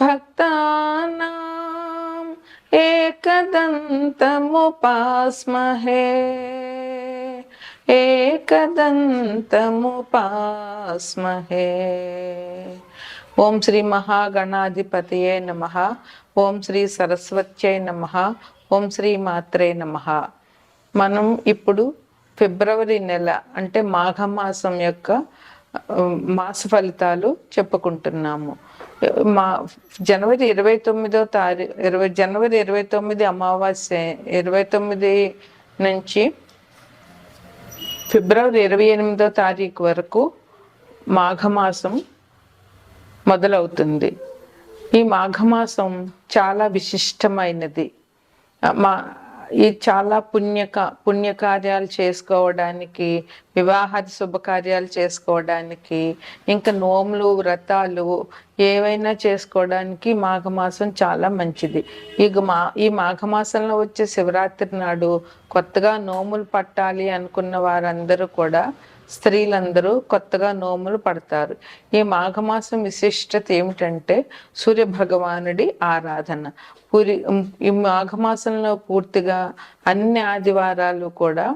भक्तानाम् एकदन्तमुपास्महे एकदन्तमुपास्महे ఓం శ్రీ మహాగణాధిపతయే నమ ఓం శ్రీ సరస్వత్యై నమ ఓం శ్రీ మాత్రే నమ మనం ఇప్పుడు ఫిబ్రవరి నెల అంటే మాఘమాసం యొక్క ఆ, మాస ఫలితాలు చెప్పుకుంటున్నాము. మా జనవరి ఇరవై తొమ్మిదో తారీఖు ఇరవై జనవరి ఇరవై తొమ్మిది అమావాస్య ఇరవై తొమ్మిది నుంచి ఫిబ్రవరి ఇరవై ఎనిమిదో తారీఖు వరకు మాఘమాసం మొదలవుతుంది. ఈ మాఘమాసం చాలా విశిష్టమైనది. మా ఈ చాలా పుణ్యక పుణ్యకార్యాలు చేసుకోవడానికి వివాహ శుభకార్యాలు చేసుకోవడానికి ఇంకా నోములు వ్రతాలు ఏవైనా చేసుకోవడానికి మాఘమాసం చాలా మంచిది. ఇక మా ఈ మాఘమాసంలో వచ్చే శివరాత్రి నాడు కొత్తగా నోములు పట్టాలి అనుకున్న వారందరూ కూడా స్త్రీలందరూ కొత్తగా నోములు పడతారు. ఈ మాఘమాసం విశిష్టత ఏమిటంటే సూర్య భగవానుడి ఆరాధన. పూరి ఈ మాఘమాసంలో పూర్తిగా అన్ని ఆదివారాలు కూడా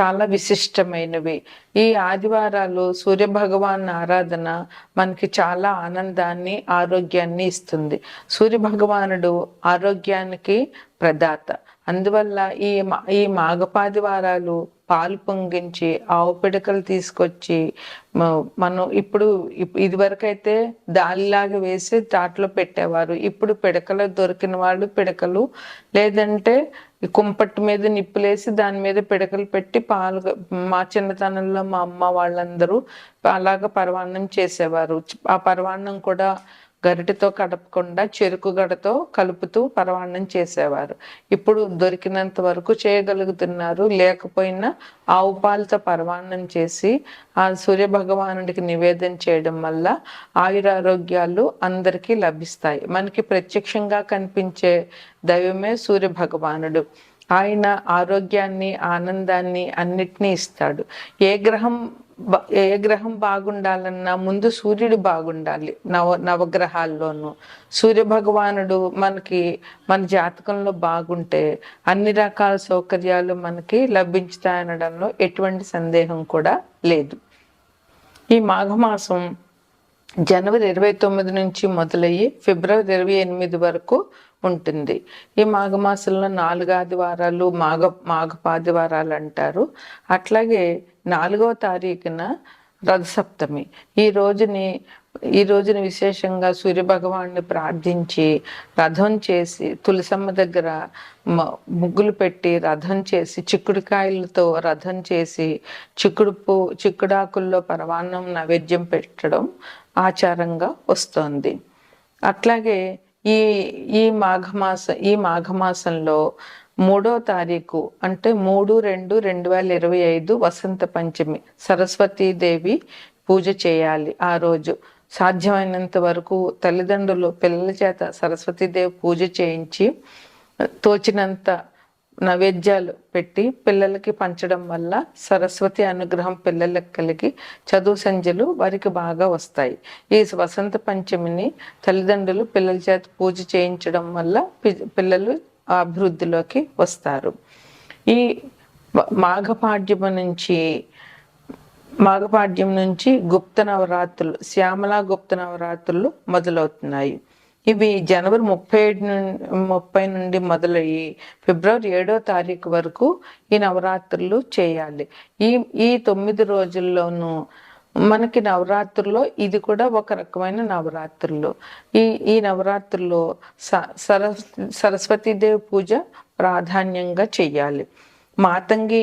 చాలా విశిష్టమైనవి. ఈ ఆదివారాలు సూర్య భగవాన్ ఆరాధన మనకి చాలా ఆనందాన్ని ఆరోగ్యాన్ని ఇస్తుంది. సూర్య భగవానుడు ఆరోగ్యానికి ప్రదాత. అందువల్ల ఈ మా- ఈ మాఘపాది వారాలు పాలు పొంగించి ఆవు పిడకలు తీసుకొచ్చి మనం ఇప్పుడు ఇప్- ఇదివరకైతే దాలిలాగా వేసి దాంట్లో పెట్టేవారు. ఇప్పుడు పిడకలు దొరికిన వాళ్ళు పిడకలు లేదంటే కుంపట్టు కుంపటి మీద నిప్పులేసి దాని మీద పిడకలు పెట్టి పాలు మా చిన్నతనంలో మా అమ్మ వాళ్ళందరూ అలాగ పర్వాణం చేసేవారు. ఆ పర్వాణం కూడా గరిటెతో కడపకుండా చెరుకు గడతో కలుపుతూ పరవాణం చేసేవారు. ఇప్పుడు దొరికినంత వరకు చేయగలుగుతున్నారు. లేకపోయినా ఆవు పాలతో పరవాణం చేసి ఆ సూర్య భగవానుడికి నివేదన చేయడం వల్ల ఆయురారోగ్యాలు అందరికీ లభిస్తాయి. మనకి ప్రత్యక్షంగా కనిపించే దైవమే సూర్య భగవానుడు. ఆయన ఆరోగ్యాన్ని ఆనందాన్ని అన్నిటినీ ఇస్తాడు. ఏ గ్రహం ఏ గ్రహం బాగుండాలన్నా ముందు సూర్యుడు బాగుండాలి. నవ నవగ్రహాల్లోనూ. సూర్య భగవానుడు మనకి మన జాతకంలో బాగుంటే అన్ని రకాల సౌకర్యాలు మనకి లభించుతాయనడంలో ఎటువంటి సందేహం కూడా లేదు. ఈ మాఘమాసం జనవరి ఇరవై తొమ్మిది నుంచి మొదలయ్యి ఫిబ్రవరి ఇరవై ఎనిమిది వరకు ఉంటుంది. ఈ మాఘమాసంలో నాలుగు ఆదివారాలు మాఘ మాఘపాదివారాలు అంటారు. అట్లాగే నాలుగవ తారీఖున రథసప్తమి. ఈ రోజుని ఈ రోజున విశేషంగా సూర్య భగవాన్ని ప్రార్థించి రథం చేసి తులసమ్మ దగ్గర ముగ్గులు పెట్టి రథం చేసి చిక్కుడుకాయలతో రథం చేసి చిక్కుడు పూ చిక్కుడాకుల్లో పరమాన్నం నైవేద్యం పెట్టడం ఆచారంగా వస్తోంది. అట్లాగే ఈ ఈ మాఘమాస ఈ మాఘమాసంలో మూడో తారీఖు అంటే మూడు రెండు రెండు వేల ఇరవై ఐదు వసంత పంచమి సరస్వతీదేవి పూజ చేయాలి ఆ రోజు. సాధ్యమైనంత వరకు తల్లిదండ్రులు పిల్లల చేత సరస్వతీదేవి పూజ చేయించి తోచినంత నైవేద్యాలు పెట్టి పిల్లలకి పంచడం వల్ల సరస్వతి అనుగ్రహం పిల్లలకు కలిగి చదువు సంధ్యలు వారికి బాగా వస్తాయి. ఈ వసంత పంచమిని తల్లిదండ్రులు పిల్లల చేత పూజ చేయించడం వల్ల పిల్లలు అభివృద్ధిలోకి వస్తారు. ఈ మాఘపాడ్యము నుంచి మాఘపాడ్యం నుంచి గుప్త నవరాత్రులు శ్యామల గుప్త నవరాత్రులు మొదలవుతున్నాయి. ఇవి జనవరి ముప్పై ఏడు నుండి ముప్పై నుండి మొదలయ్యి ఫిబ్రవరి ఏడో తారీఖు వరకు ఈ నవరాత్రులు చేయాలి. ఈ ఈ తొమ్మిది రోజుల్లోనూ మనకి నవరాత్రుల్లో ఇది కూడా ఒక రకమైన నవరాత్రులు. ఈ ఈ నవరాత్రుల్లో స సర సరస్వతీదేవి పూజ ప్రాధాన్యంగా చెయ్యాలి మాతంగి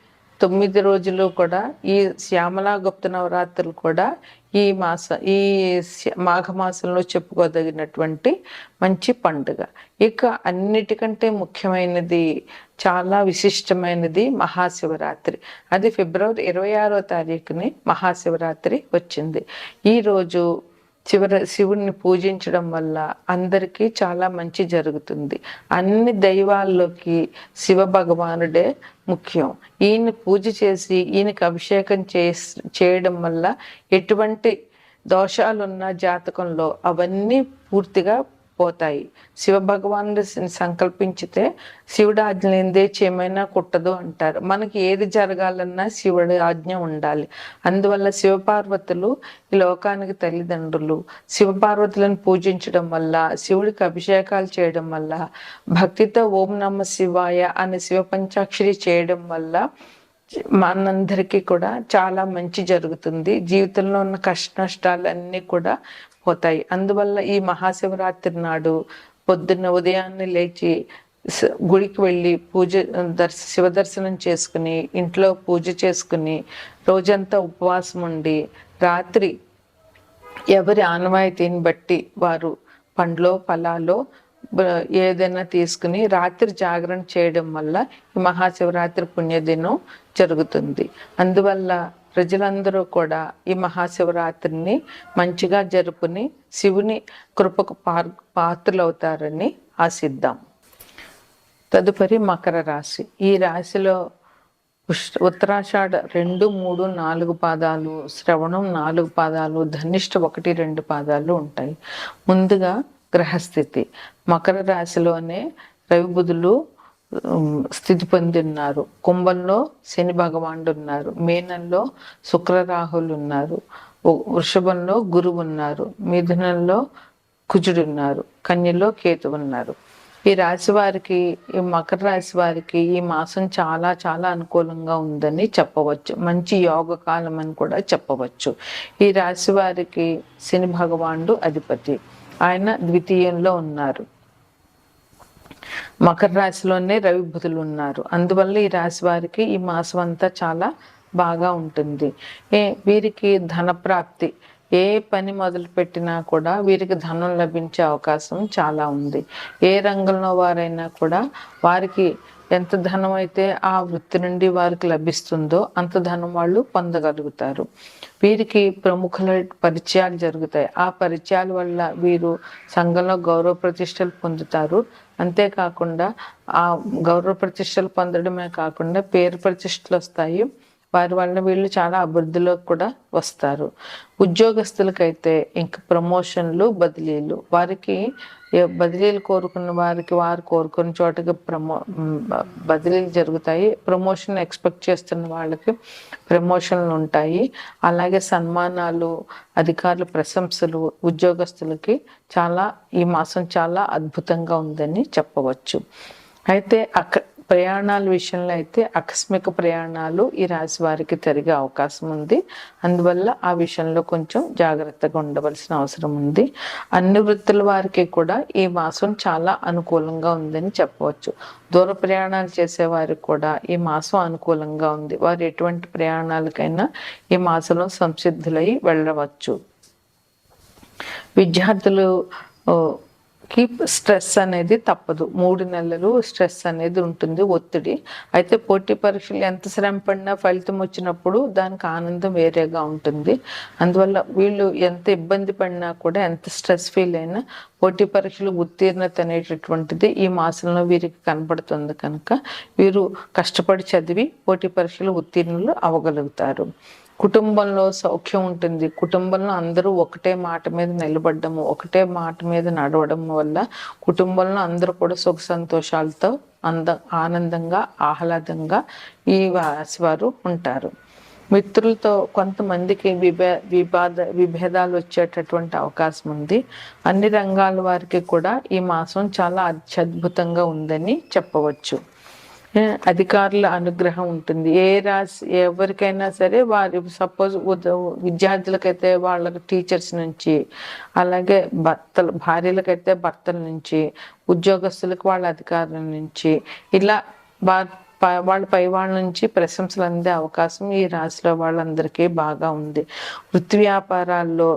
తొమ్మిది రోజులు కూడా ఈ శ్యామలా గుప్త నవరాత్రులు కూడా ఈ మాస ఈ మాఘమాసంలో చెప్పుకోదగినటువంటి మంచి పండుగ. ఇక అన్నిటికంటే ముఖ్యమైనది చాలా విశిష్టమైనది మహాశివరాత్రి. అది ఫిబ్రవరి ఇరవై ఆరో తారీఖుని మహాశివరాత్రి వచ్చింది. ఈరోజు చివరి శివుడిని శివుణ్ణి పూజించడం వల్ల అందరికీ చాలా మంచి జరుగుతుంది. అన్ని దైవాల్లోకి శివ భగవానుడే ముఖ్యం. ఈయన పూజ చేసి ఈయనకి అభిషేకం చేస్ చేయడం వల్ల ఎటువంటి దోషాలున్న జాతకంలో అవన్నీ పూర్తిగా పోతాయి. శివ భగవానుడు సంకల్పించితే శివుడు ఆజ్ఞ లేనిదే చేయమైనా కుట్టదు అంటారు. మనకి ఏది జరగాలన్నా శివుడి ఆజ్ఞ ఉండాలి. అందువల్ల శివపార్వతులు ఈ లోకానికి తల్లిదండ్రులు. శివపార్వతులను పూజించడం వల్ల శివుడికి అభిషేకాలు చేయడం వల్ల భక్తితో ఓం నమ శివాయ అనే శివ పంచాక్షరి చేయడం వల్ల మనందరికీ కూడా చాలా మంచి జరుగుతుంది. జీవితంలో ఉన్న కష్ట నష్టాలన్నీ కూడా పోతాయి. అందువల్ల ఈ మహాశివరాత్రి నాడు పొద్దున్న ఉదయాన్నే లేచి గుడికి వెళ్ళి పూజ దర్శ శివ దర్శనం చేసుకుని ఇంట్లో పూజ చేసుకుని రోజంతా ఉపవాసం ఉండి రాత్రి ఎవరి ఆనవాయితీని బట్టి వారు పండ్లో ఫలాలో ఏదైనా తీసుకుని రాత్రి జాగరణ చేయడం వల్ల ఈ మహాశివరాత్రి పుణ్యదినం జరుగుతుంది. అందువల్ల ప్రజలందరూ కూడా ఈ మహాశివరాత్రిని మంచిగా జరుపుని శివుని కృపకు పార్ పాత్రలవుతారని ఆశిద్దాం. తదుపరి మకర రాశి. ఈ రాశిలో ఉష్- ఉత్తరాషాఢ రెండు మూడు నాలుగు పాదాలు శ్రవణం నాలుగు పాదాలు ధనిష్ట ఒకటి రెండు పాదాలు ఉంటాయి. ముందుగా గ్రహస్థితి. మకర రాశిలోనే రవి బుధులు స్థితి పొంది ఉన్నారు కుంభంలో శని భగవానుడు ఉన్నారు. మీనంలో శుక్రరాహులు ఉన్నారు. వృషభంలో గురువు ఉన్నారు. మిథునంలో కుజుడు ఉన్నారు. కన్యలో కేతు ఉన్నారు. ఈ రాశి వారికి ఈ మకర రాశి వారికి ఈ మాసం చాలా చాలా అనుకూలంగా ఉందని చెప్పవచ్చు. మంచి యోగ కాలం అని కూడా చెప్పవచ్చు. ఈ రాశి వారికి శని భగవానుడు అధిపతి. ఆయన ద్వితీయంలో ఉన్నారు. మకర రాశిలోనే రవి బుధులు ఉన్నారు. అందువల్ల ఈ రాశి వారికి ఈ మాసం అంతా చాలా బాగా ఉంటుంది. ఏ వీరికి ధన ప్రాప్తి ఏ పని మొదలు పెట్టినా కూడా వీరికి ధనం లభించే అవకాశం చాలా ఉంది. ఏ రంగంలో వారైనా కూడా వారికి ఎంత ధనం అయితే ఆ వృత్తి నుండి వారికి లభిస్తుందో అంత ధనం వాళ్ళు పొందగలుగుతారు. వీరికి ప్రముఖుల పరిచయాలు జరుగుతాయి. ఆ పరిచయాల వల్ల వీరు సంఘంలో గౌరవ ప్రతిష్టలు పొందుతారు. అంతేకాకుండా ఆ గౌరవ ప్రతిష్టలు పొందడమే కాకుండా పేరు ప్రతిష్టలు వస్తాయి. వారి వలన వీళ్ళు చాలా అభివృద్ధిలోకి కూడా వస్తారు. ఉద్యోగస్తులకైతే ఇంక ప్రమోషన్లు బదిలీలు. వారికి బదిలీలు కోరుకున్న వారికి వారు కోరుకున్న చోటకి ప్రమో బదిలీలు జరుగుతాయి. ప్రమోషన్ ఎక్స్పెక్ట్ చేస్తున్న వాళ్ళకి ప్రమోషన్లు ఉంటాయి. అలాగే సన్మానాలు అధికారుల ప్రశంసలు ఉద్యోగస్తులకి చాలా ఈ మాసం చాలా అద్భుతంగా ఉందని చెప్పవచ్చు. అయితే అక్క ప్రయాణాల విషయంలో అయితే ఆకస్మిక ప్రయాణాలు ఈ రాశి వారికి జరిగే అవకాశం ఉంది. అందువల్ల ఆ విషయంలో కొంచెం జాగ్రత్తగా ఉండవలసిన అవసరం ఉంది. అన్ని వృత్తుల వారికి కూడా ఈ మాసం చాలా అనుకూలంగా ఉందని చెప్పవచ్చు. దూర ప్రయాణాలు చేసేవారికి కూడా ఈ మాసం అనుకూలంగా ఉంది. వారు ఎటువంటి ప్రయాణాలకైనా ఈ మాసంలో సంసిద్ధులై వెళ్ళవచ్చు. విద్యార్థులు ఓ, స్ట్రెస్ అనేది తప్పదు. మూడు నెలలు స్ట్రెస్ అనేది ఉంటుంది ఒత్తిడి. అయితే పోటీ పరీక్షలు ఎంత శ్రమ పడినా ఫలితం వచ్చినప్పుడు దానికి ఆనందం వేరేగా ఉంటుంది. అందువల్ల వీళ్ళు ఎంత ఇబ్బంది పడినా కూడా ఎంత స్ట్రెస్ ఫీల్ అయినా పోటీ పరీక్షలు ఉత్తీర్ణత అనేటటువంటిది ఈ మాసంలో వీరికి కనబడుతుంది కనుక వీరు కష్టపడి చదివి పోటీ పరీక్షలు ఉత్తీర్ణులు అవ్వగలుగుతారు. కుటుంబంలో సౌఖ్యం ఉంటుంది. కుటుంబంలో అందరూ ఒకటే మాట మీద నిలబడము ఒకటే మాట మీద నడవడం వల్ల కుటుంబంలో అందరూ కూడా సుఖ సంతోషాలతో అంద ఆనందంగా ఆహ్లాదంగా ఈ రాశి వారు ఉంటారు. మిత్రులతో కొంతమందికి విభే విభాద విభేదాలు వచ్చేటటువంటి అవకాశం ఉంది. అన్ని రంగాల వారికి కూడా ఈ మాసం చాలా అత్యద్భుతంగా ఉందని చెప్పవచ్చు. అధికారుల అనుగ్రహం ఉంటుంది. ఏ రాసి ఎవరికైనా సరే వారి సపోజ్ విద్యార్థులకైతే వాళ్ళ టీచర్స్ నుంచి అలాగే భర్తలు భార్యలకైతే భర్తల నుంచి ఉద్యోగస్తులకు వాళ్ళ అధికారుల నుంచి ఇలా వాళ్ళ పై వాళ్ళ నుంచి ప్రశంసలు అందే అవకాశం ఈ రాశిలో వాళ్ళందరికీ బాగా ఉంది. వృత్తి వ్యాపారాల్లో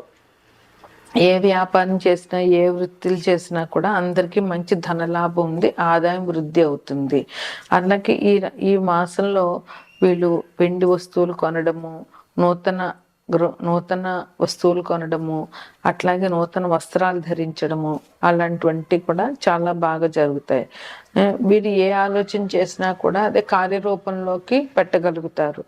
ఏ వ్యాపారం చేసినా ఏ వృత్తులు చేసినా కూడా అందరికీ మంచి ధనలాభం ఉంది ఆదాయం వృద్ధి అవుతుంది. అలాగే ఈ ఈ మాసంలో వీళ్ళు వెండి వస్తువులు కొనడము నూతన నూతన వస్తువులు కొనడము అట్లాగే నూతన వస్త్రాలు ధరించడము అలాంటివంటి కూడా చాలా బాగా జరుగుతాయి. వీరు ఏ ఆలోచన చేసినా కూడా అదే కార్యరూపంలోకి పెట్టగలుగుతారు.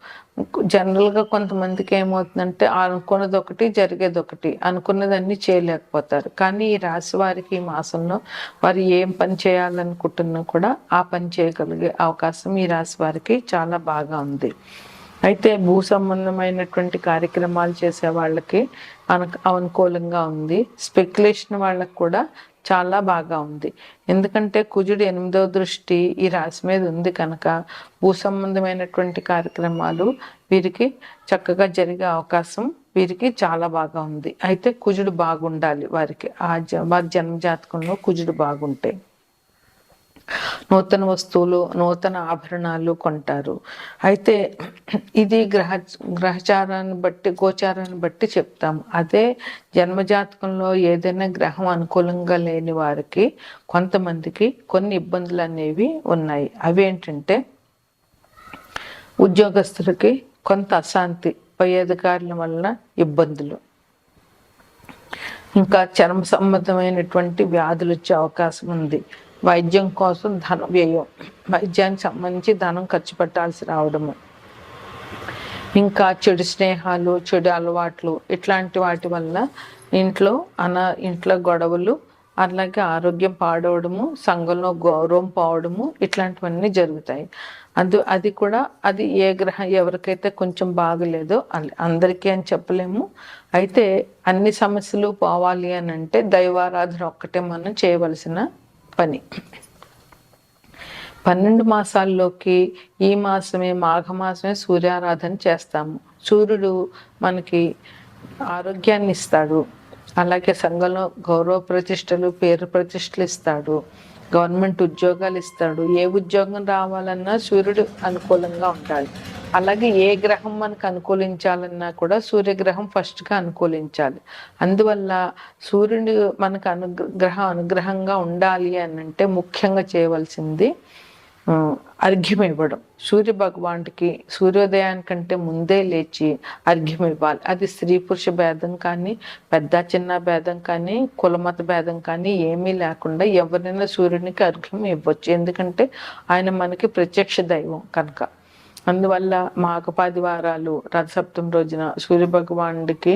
జనరల్గా కొంతమందికి ఏమవుతుందంటే అనుకున్నది ఒకటి జరిగేది ఒకటి అనుకున్నదన్నీ చేయలేకపోతారు. కానీ ఈ రాశి వారికి ఈ మాసంలో వారు ఏం పని చేయాలనుకుంటున్నా కూడా ఆ పని చేయగలిగే అవకాశం ఈ రాశి వారికి చాలా బాగా ఉంది. అయితే భూ సంబంధమైనటువంటి కార్యక్రమాలు చేసే వాళ్ళకి అను అనుకూలంగా ఉంది. స్పెక్యులేషన్ వాళ్ళకి కూడా చాలా బాగా ఉంది. ఎందుకంటే కుజుడు ఎనిమిదవ దృష్టి ఈ రాశి మీద ఉంది కనుక భూ సంబంధమైనటువంటి కార్యక్రమాలు వీరికి చక్కగా జరిగే అవకాశం వీరికి చాలా బాగా ఉంది. అయితే కుజుడు బాగుండాలి వారికి. ఆ జ వారి జన్మజాతకంలో కుజుడు బాగుంటే. నూతన వస్తువులు నూతన ఆభరణాలు కొంటారు. అయితే ఇది గ్రహ గ్రహచారాన్ని బట్టి గోచారాన్ని బట్టి చెప్తాం అదే జన్మజాతకంలో ఏదైనా గ్రహం అనుకూలంగా లేని వారికి కొంతమందికి కొన్ని ఇబ్బందులు అనేవి ఉన్నాయి. అవేంటంటే ఉద్యోగస్తులకి కొంత అశాంతి పై అధికారుల వలన ఇబ్బందులు. ఇంకా చర్మ సంబంధమైనటువంటి వ్యాధులు వచ్చే అవకాశం ఉంది. వైద్యం కోసం ధన వ్యయం వైద్యానికి సంబంధించి ధనం ఖర్చు పెట్టాల్సి రావడము. ఇంకా చెడు స్నేహాలు చెడు అలవాట్లు ఇట్లాంటి వాటి వల్ల ఇంట్లో అన ఇంట్లో గొడవలు అలాగే ఆరోగ్యం పాడవడము సంఘంలో గౌరవం పోవడము ఇట్లాంటివన్నీ జరుగుతాయి. అందు అది కూడా అది ఏ గ్రహం ఎవరికైతే కొంచెం బాగలేదో అందరికీ అని చెప్పలేము. అయితే అన్ని సమస్యలు పోవాలి అని అంటే దైవారాధన ఒక్కటే మనం చేయవలసిన పని. పన్నెండు మాసాల్లోకి ఈ మాసమే మాఘమాసమే సూర్యారాధన చేస్తాము. సూర్యుడు మనకి ఆరోగ్యాన్ని ఇస్తాడు. అలాగే సంఘంలో గౌరవ ప్రతిష్టలు పేరు ప్రతిష్టలు ఇస్తాడు. గవర్నమెంట్ ఉద్యోగాలు ఇస్తాడు. ఏ ఉద్యోగం రావాలన్నా సూర్యుడు అనుకూలంగా ఉండాలి అలాగే ఏ గ్రహం మనకు అనుకూలించాలన్నా కూడా సూర్యగ్రహం ఫస్ట్గా అనుకూలించాలి. అందువల్ల సూర్యుడు మనకు అనుగ్రహం అనుగ్రహంగా ఉండాలి అని అంటే ముఖ్యంగా చేయవలసింది అర్ఘ్యం ఇవ్వడం సూర్య భగవానుడికి సూర్యోదయానికంటే ముందే లేచి అర్ఘ్యం ఇవ్వాలి అది స్త్రీ పురుష భేదం కానీ పెద్ద చిన్న భేదం కానీ కులమత భేదం కానీ ఏమీ లేకుండా ఎవరైనా సూర్యునికి అర్ఘ్యం ఇవ్వచ్చు. ఎందుకంటే ఆయన మనకి ప్రత్యక్ష దైవం కనుక. అందువల్ల మాఘపాది వారాలు రథసప్తమి రోజున సూర్య భగవానుడికి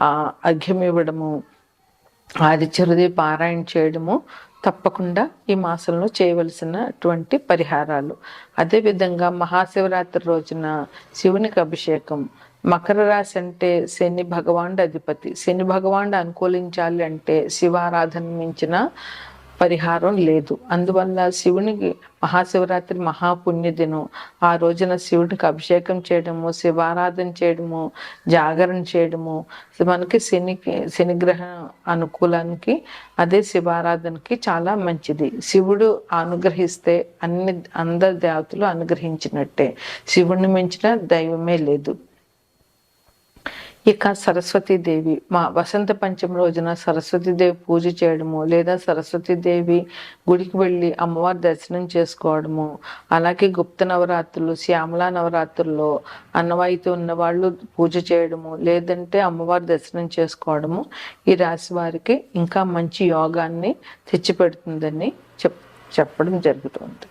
ఆ అర్ఘ్యం ఇవ్వడము ఆదిత్యహృదయ పారాయణ చేయడము తప్పకుండా ఈ మాసంలో చేయవలసినటువంటి పరిహారాలు. అదేవిధంగా మహాశివరాత్రి రోజున శివునికి అభిషేకం. మకర రాశి అంటే శని భగవానుడు అధిపతి. శని భగవానుడు అనుకూలించాలి అంటే శివారాధన మించిన పరిహారం లేదు. అందువల్ల శివునికి మహాశివరాత్రి మహాపుణ్యదినం ఆ రోజున శివుడికి అభిషేకం చేయడము శివారాధన చేయడము జాగరణ చేయడము మనకి శనికి శనిగ్రహం అనుకూలానికి అదే శివారాధనకి చాలా మంచిది. శివుడు అనుగ్రహిస్తే అన్ని అందరి దేవతలు అనుగ్రహించినట్టే. శివుడిని మించిన దైవమే లేదు. ఇక సరస్వతీదేవి మా వసంత పంచమి రోజున సరస్వతీదేవి పూజ చేయడము లేదా సరస్వతీదేవి గుడికి వెళ్ళి అమ్మవారి దర్శనం చేసుకోవడము అలాగే గుప్త నవరాత్రులు శ్యామలా నవరాత్రుల్లో అన్నవాయితీ ఉన్నవాళ్ళు పూజ చేయడము లేదంటే అమ్మవారి దర్శనం చేసుకోవడము ఈ రాశి వారికి ఇంకా మంచి యోగాన్ని తెచ్చిపెడుతుందని చెప్ చెప్పడం జరుగుతుంది.